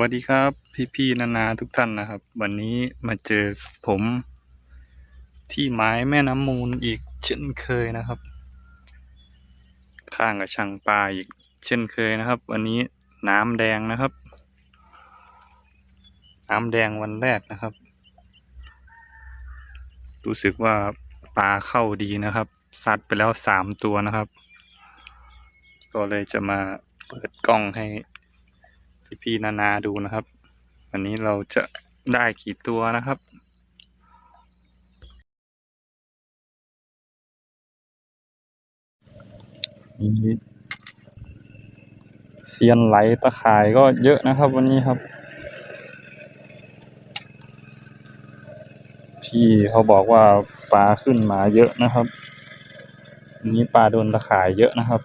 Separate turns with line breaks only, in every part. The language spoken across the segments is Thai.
วัสดีครับ พี่ๆนานาทุกท่านนะครับ วันนี้มาเจอผม ที่ไม้แม่น้ำมูลอีกเช่นเคยนะครับ ข้างกับช่างปลาอีกเช่นเคยนะครับ วันนี้น้ำแดงนะครับ น้ำแดงวันแรกนะครับ รู้สึกว่าปลาเข้าดีนะครับซัดไปแล้วสามตัวนะครับ ก็เลยจะมาเปิดกล้องให้ พี่ๆนานาดูนะครับ วันนี้เราจะได้กี่ตัวนะครับเซียนไหลตะข่ายก็เยอะนะครับวันนี้ครับ พี่เขาบอกว่าปลาขึ้นมาเยอะนะครับวันนี้ปลาโดนตะข่ายเยอะนะครับ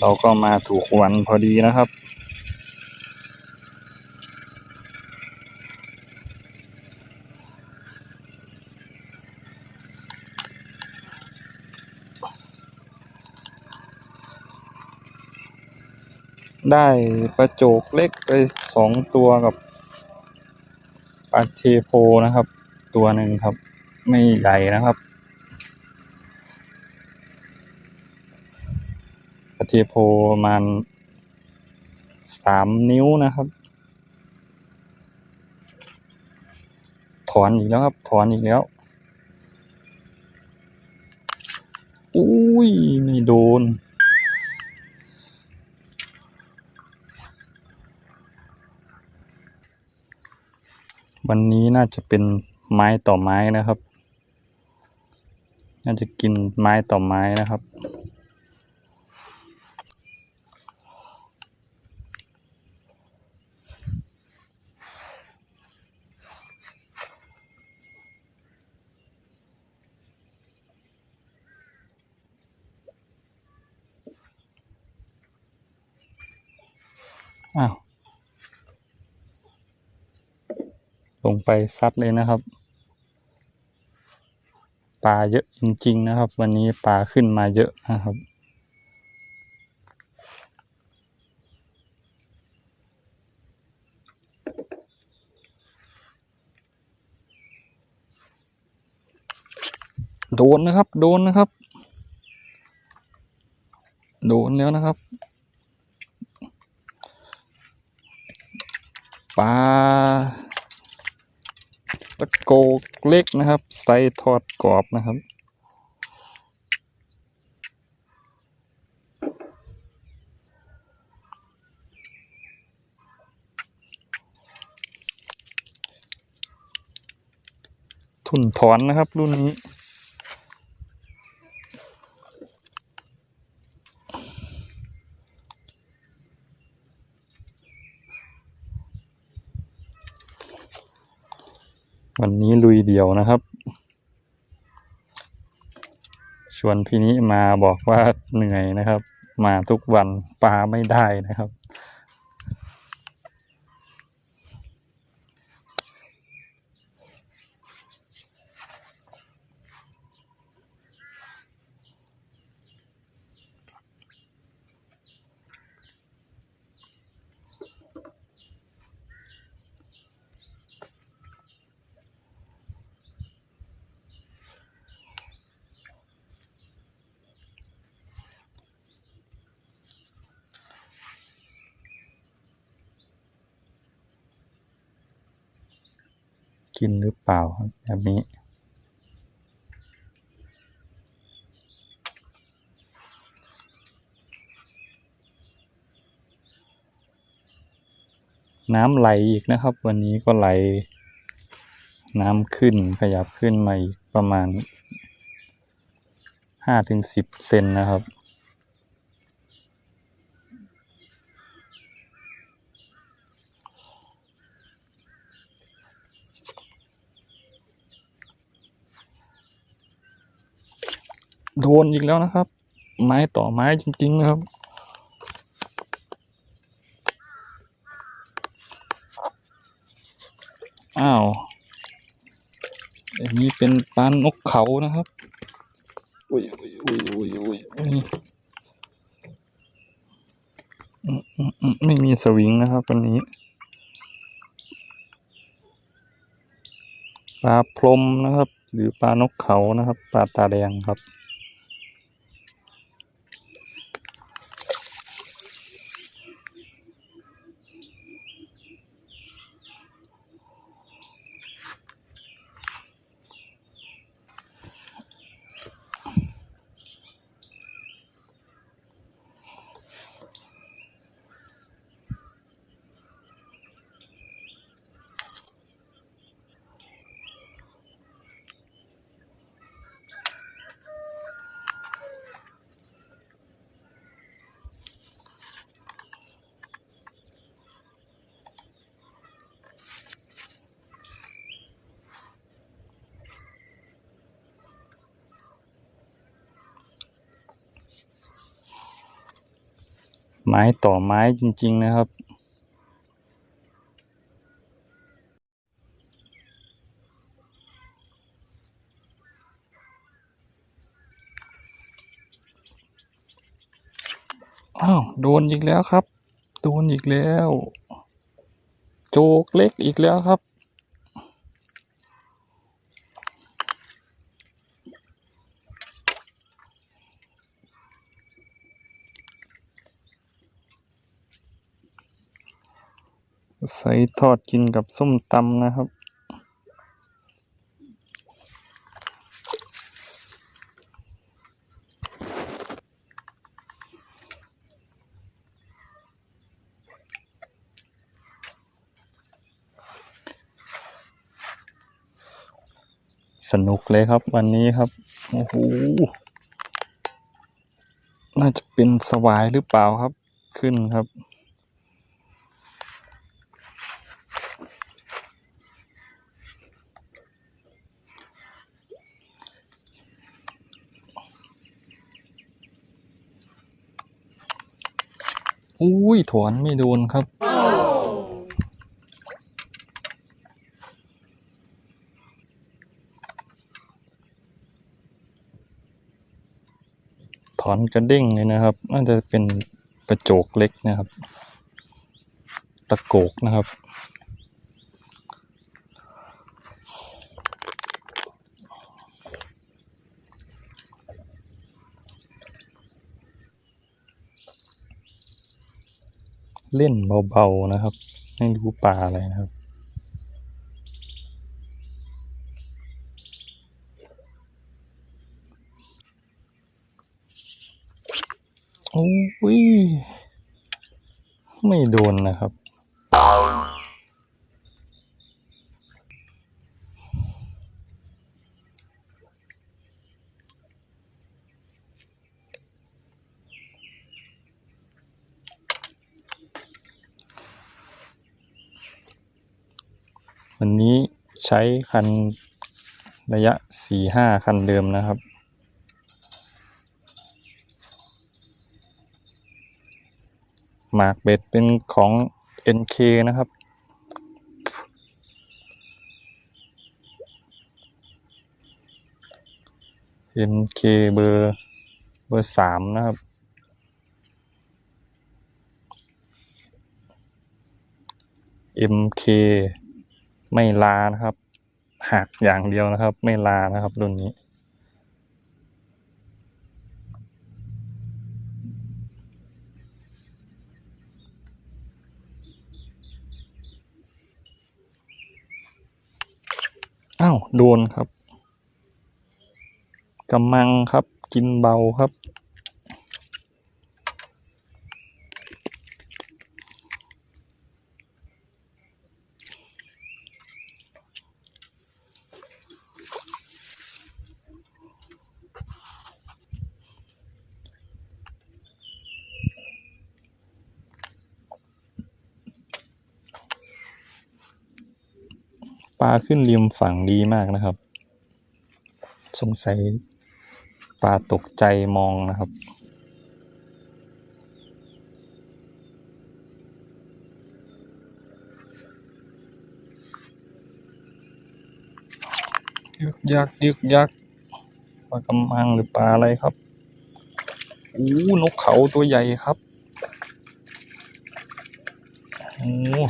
เราก็มาถูกวันพอดีนะครับได้ปลาโจกเล็กไปสองตัวกับปลาเทโพนะครับ ตัวหนึ่งครับ ไม่ใหญ่นะครับ ปลาเท โพประมาณสามนิ้วนะครับ ถอนอีกแล้วครับ ถอนอีกแล้วอุ้ยไม่โดน วันนี้น่าจะเป็นไม้ต่อไม้นะครับ น่าจะกินไม้ต่อไม้นะครับ อ้าว ลงไปซัดเลยนะครับ ปลาเยอะจริง ๆ นะครับ วันนี้ปลาขึ้นมาเยอะนะครับโดนนะครับ โดนนะครับ โดนแล้วนะครับ ปลาตะโกเล็กนะครับ ใส่ทอดกรอบนะครับทุนถอนนะครับรุ่นนี้นี้ลุยเดี่ยวนะครับ ชวนพี่นี้มาบอกว่าเหนื่อยนะครับ มาทุกวันปลาไม่ได้นะครับ กินหรือเปล่าครับแบบนี้ น้ำไหลอีกนะครับ วันนี้ก็ไหล น้ำขึ้นขยับขึ้นมาอีกประมาณห้าถึงสิบเซนนะครับ โดนอีกแล้วนะครับ ไม้ต่อไม้จริงๆนะครับ อ้าวอันนี้เป็นปลานกเขานะครับอุ้ยอุ้ยอุ้ยอุ้ยอุ้ยอุ้ยไม่มีสวิงนะครับวันนี้ปลาพรมนะครับ หรือปลานกเขานะครับ ปลาตาแดงครับ ม้ต่อไม้จริง ๆ นะครับ อ้าว โดนอีกแล้วครับ โดนอีกแล้ว โจกเล็กอีกแล้วครับ ใส่ทอดกินกับส้มตำนะครับ สนุกเลยครับวันนี้ครับ โอ้โห น่าจะเป็นสวายหรือเปล่าครับ ขึ้นครับ อุ้ยถอนไม่โดนครับ ถอนกระเด้งเลยนะครับ น่าจะเป็นกระโจกเล็กนะครับ ตะโกกนะครับ เล่นเบาๆนะครับ ไม่รู้ปลาอะไรนะครับ โอ้ย ไม่โดนนะครับ วันนี้ใช้คันระยะสี่ห้าคันเดิมนะครับ หมากเบ็ดเป็นของ NK นะครับ NK เบอร์เบอร์สามนะครับ MK ไม่ลานะครับ หักอย่างเดียวนะครับ ไม่ลานะครับรุ่นนี้ อ้าวโดนครับกำมังครับ กินเบาครับ ปลาขึ้นริมฝั่งดีมากนะครับ สงสัยปลาตกใจมองนะครับ ยึกยักยึกยักปลากำมังหรือปลาอะไรครับอู้นกเขาตัวใหญ่ครับโอ้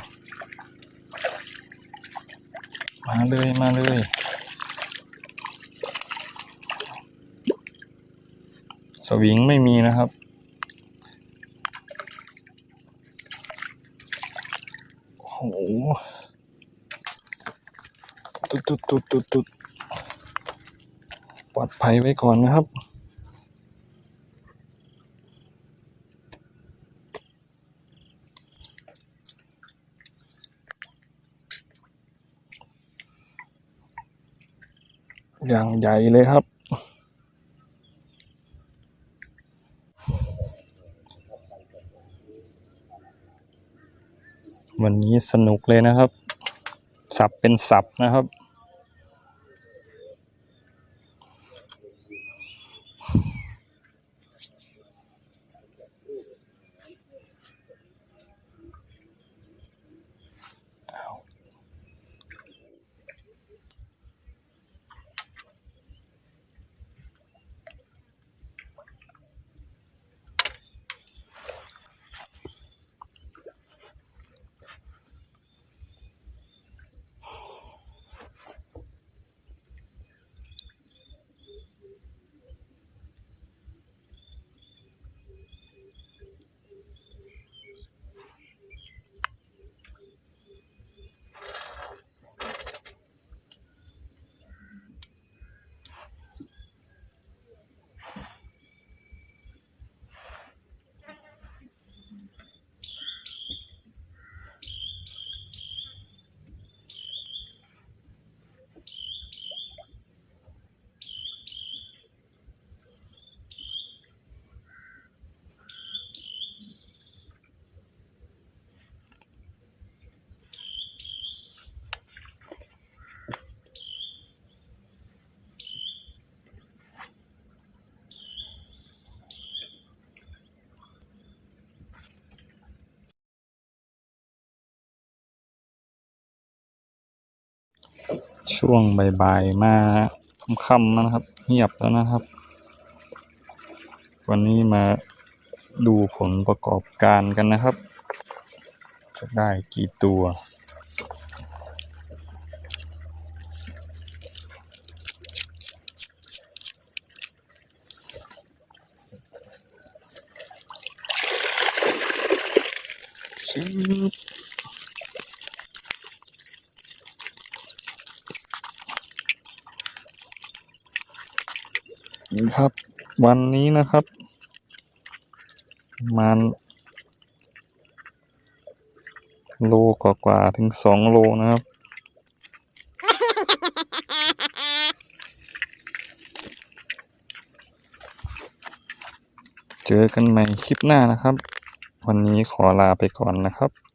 มาเลยมาเลยสวิงไม่มีนะครับ โอ้โหตุดตุดตุดตุดตุดปลอดภัยไว้ก่อนนะครับ อย่างใหญ่เลยครับ วันนี้สนุกเลยนะครับ สับเป็นสับนะครับ ช่วงบ่ายๆมาค่ำๆนะครับ เงียบแล้วนะครับ วันนี้มาดูผลประกอบการกันนะครับ จะได้กี่ตัว ครับ วันนี้นะครับมันโลกว่าๆถึงสองโลนะครับ เจอกันใหม่คลิปหน้านะครับ วันนี้ขอลาไปก่อนนะครับ